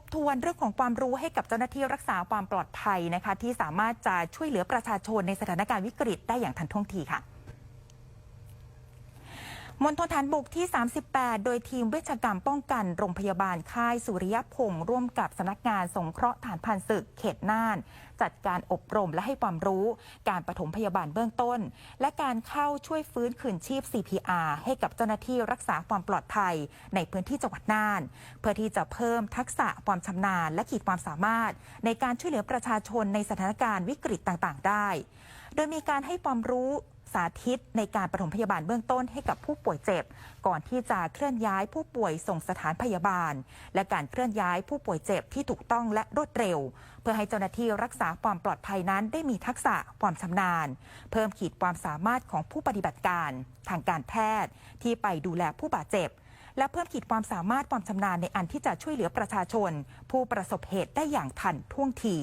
บทวนเรื่องของความรู้ให้กับเจ้าหน้าที่รักษาความปลอดภัยนะคะ ที่สามารถจะช่วยเหลือประชาชนในสถานการณ์วิกฤตได้อย่างทันท่วงทีค่ะ มณฑลฐานบกที่ 38 โดยทีมเวชกรรมป้องกันโรงพยาบาลค่ายสุริยพงศ์ร่วมกับสำนักงานสงเคราะห์ฐานพันศึกเขตน่าน จัดการอบรมและให้ความรู้ การปฐมพยาบาลเบื้องต้น และการเข้าช่วยฟื้นคืนชีพ CPR ให้กับเจ้าหน้าที่รักษาความปลอดภัยในพื้นที่จังหวัดน่าน เพื่อที่จะเพิ่มทักษะความชำนาญและขีดความสามารถ ในการช่วยเหลือประชาชนในสถานการณ์วิกฤตต่างๆ ได้ โดยมีการให้ความรู้ สาธิตในการปฐมพยาบาลเบื้องต้นให้กับผู้ป่วยเจ็บ ก่อนที่จะเคลื่อนย้ายผู้ป่วยส่งสถานพยาบาล และการเคลื่อนย้ายผู้ป่วยเจ็บที่ถูกต้องและรวดเร็ว เพื่อให้เจ้าหน้าที่รักษาความปลอดภัยนั้นได้มีทักษะความชำนาญ เพิ่มขีดความสามารถของผู้ปฏิบัติการ ทางการแพทย์ ที่ไปดูแลผู้บาดเจ็บและเพิ่มขีดความสามารถความชำนาญในอันที่จะช่วยเหลือประชาชน ผู้ประสบเหตุได้อย่างทันท่วงที